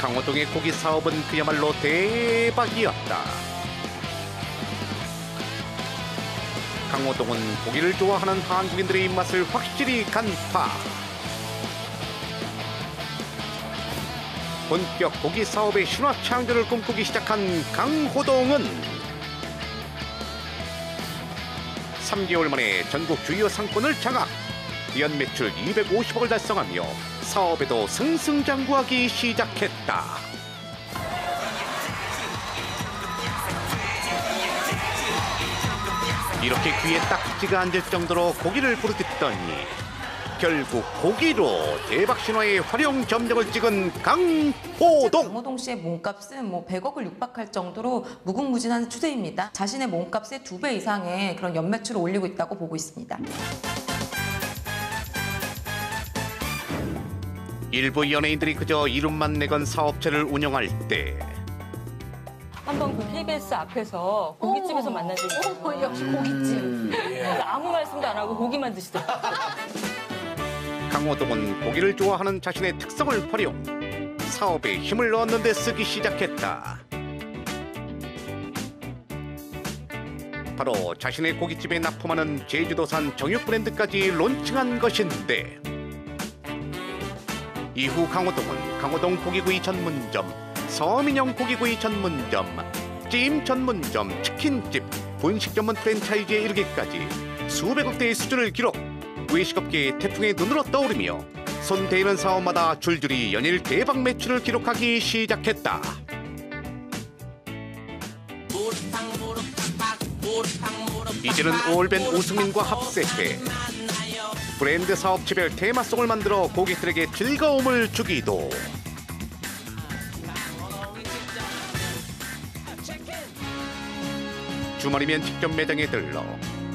강호동의 고기 사업은 그야말로 대박이었다. 강호동은 고기를 좋아하는 한국인들의 입맛을 확실히 간파. 본격 고기 사업의 신화 창조를 꿈꾸기 시작한 강호동은 3개월 만에 전국 주요 상권을 장악. 연 매출 250억을 달성하며 사업에도 승승장구하기 시작했다. 이렇게 귀에 딱지가 앉을 정도로 고기를 부르짖더니 결국 고기로 대박 신화의 활용 점정을 찍은 강호동. 강호동 씨의 몸값은 뭐 100억을 육박할 정도로 무궁무진한 추세입니다. 자신의 몸값의 두 배 이상의 그런 연매출을 올리고 있다고 보고 있습니다. 일부 연예인들이 그저 이름만 내건 사업체를 운영할 때 한번 그 KBS 앞에서 고깃집에서 만난 적이 있어요. 역시 고깃집. 그래서 아무 말씀도 안 하고 고기만 드시더라고요. 강호동은 고기를 좋아하는 자신의 특성을 활용 사업에 힘을 넣는 데 쓰기 시작했다. 바로 자신의 고깃집에 납품하는 제주도산 정육 브랜드까지 론칭한 것인데 이후 강호동은 강호동 고기구이 전문점, 서민영 고기구이 전문점, 찜 전문점, 치킨집, 분식 전문 프랜차이즈에 이르기까지 수백억 대의 수준을 기록. 외식업계의 태풍의 눈으로 떠오르며 손 대는 사업마다 줄줄이 연일 대박 매출을 기록하기 시작했다. 이제는 올벤 우승민과 합세해 브랜드 사업체별 테마송을 만들어 고객들에게 즐거움을 주기도 주말이면 직접 매장에 들러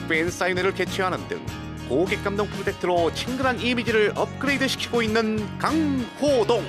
팬 사인회를 개최하는 등 고객 감동 프로젝트로 친근한 이미지를 업그레이드 시키고 있는 강호동.